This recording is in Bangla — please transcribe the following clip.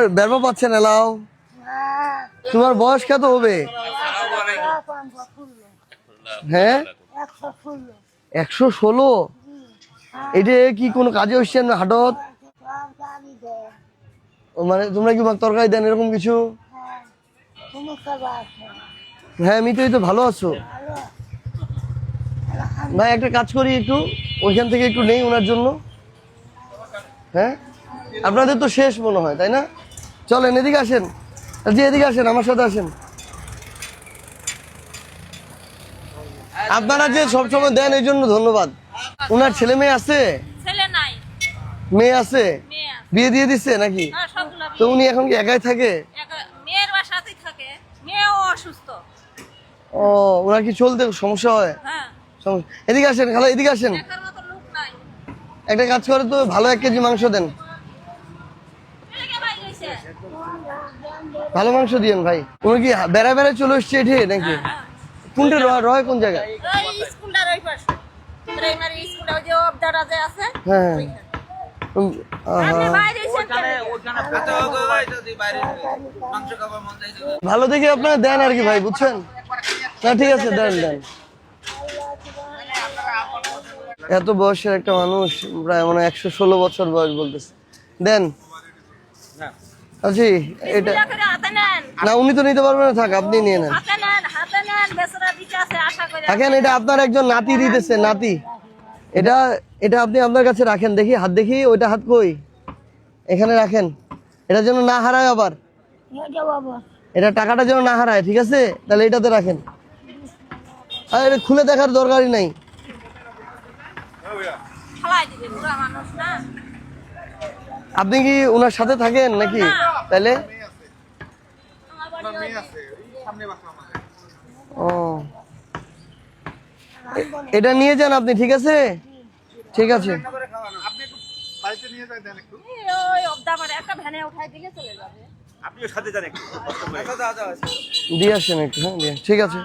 তোমার ব্যর্ব পাচ্ছেন এলাও তোমার বয়স কত হবে? হ্যাঁ? একশো ষোলো? এটা কি কোনো কাজে হচ্ছেন হাটত? মানে তোমরা কি তরকারি দেন এরকম কিছু? হ্যাঁ আমি তো এই তো ভালো আছো। ভাই একটা কাজ করি একটু। ওইখান থেকে একটু নেই ওনার জন্য। হ্যাঁ? আপনাদের তো শেষ মনে হয়, তাই না? চলেন এদিকে আসেন। জি এদিকে আসেন আমার সাথে আসেন। আপনারা যে সবসময় দেন এই জন্য ধন্যবাদ। ওনার ছেলে মেয়ে আছে? ছেলে নাই। মেয়ে আছে? মেয়ে বিয়ে দিয়ে দিচ্ছে নাকি? তো উনি এখন কি একাই থাকে? একা- মেয়ের বাসাতেই থাকে। মেয়েও অসুস্থ। ও ওনার কি চলতে সমস্যা হয়? হ্যাঁ। এদিকে আসেন খালা এদিকে আসেন। একটা কাজ করে তো ভালো এক কেজি মাংস দেন। ভালো মাংস দিয়েন ভাই। উনি কি বেড়া বেড়া চলে এসছে এঠে নাকি? হ্যাঁ। কোনটা রয় রয় কোন জায়গায়? হ্যাঁ কেন? ভালো দেখে আপনারা দেন আর কি ভাই বুঝছেন? না ঠিক আছে দেন দেন। এত বয়সের একটা মানুষ প্রায় মানে একশো ষোলো বছর বয়স বলতেছে। দেন। আচ্ছা এটা না উনি তো নিতে পারবেন না থাক আপনি নিয়ে নেন। আছে দেখেন এটা আপনার একজন নাতি দিতেছে নাতি। এটা এটা আপনি আপনার কাছে রাখেন দেখি হাত দেখি ওইটা হাত কই? এখানে রাখেন। এটা যেন না হারায় আবার? এটা টাকাটা যেন না হারায় ঠিক আছে? তাহলে এটাতে রাখেন। আর এটা খুলে দেখার দরকারই নাই। আপনি কি ওনার সাথে থাকেন নাকি? তাহলে? ও। এটা নিয়ে যান আপনি ঠিক আছে? ঠিক আছে। দিয়ে আসেন একটু হ্যাঁ ঠিক আছে।